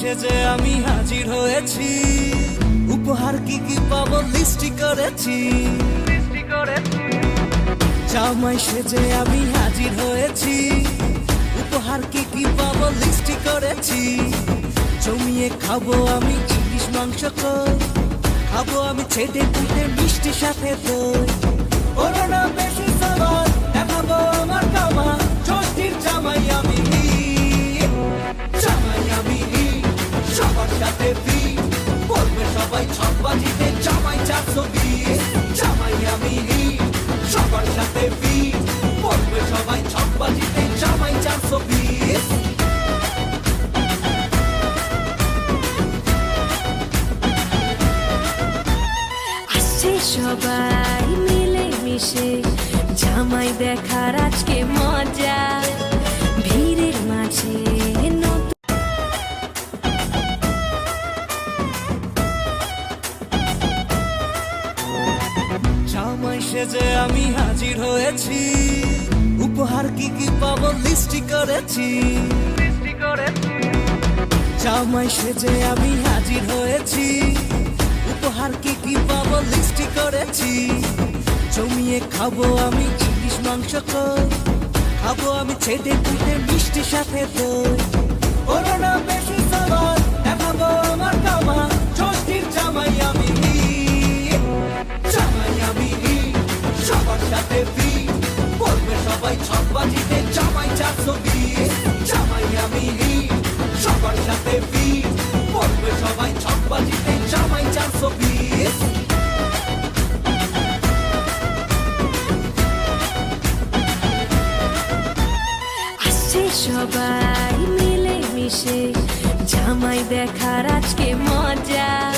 সেজে আমি হাজির হয়েছি। উপহার কি কি পাবো লিস্টি করেছি। জামাই সেজে আমি হাজির হয়েছি। উপহার কি কি পাবো লিস্টি করেছি। জমিয়ে খাব আমি ইলিশ মাংস খাব আমি ছেটে পুটে মিষ্টি সাথে দই। সবাই মিলে মিশে জামাই দেখার আজকে মজা। ভিড়ের মাঝে জামাই সেজে আমি হাজির হয়েছি। উপহার কি কি পাবো লিস্টি করেছি। জামাই সেজে আমি হাজির হয়েছি। উপহার কি কি পাবো করেছি। জমিয়ে খাব আমি ইলিশ মাংস খাব আমি ছেটে পুটে মিষ্টি সাথে দই ওরা না বেশি সবার, দেখাবো আমার কামা। ষষ্ঠীর জামাই আমি জামাই আমি সবার সাথে ফি। বলবে সবাই ছক বাজিতে জামাই চারশো বিশ জামাই আমি সবার সাথে ফি। সবাই মিলে মিশে জামাই দেখার আজকে মজা।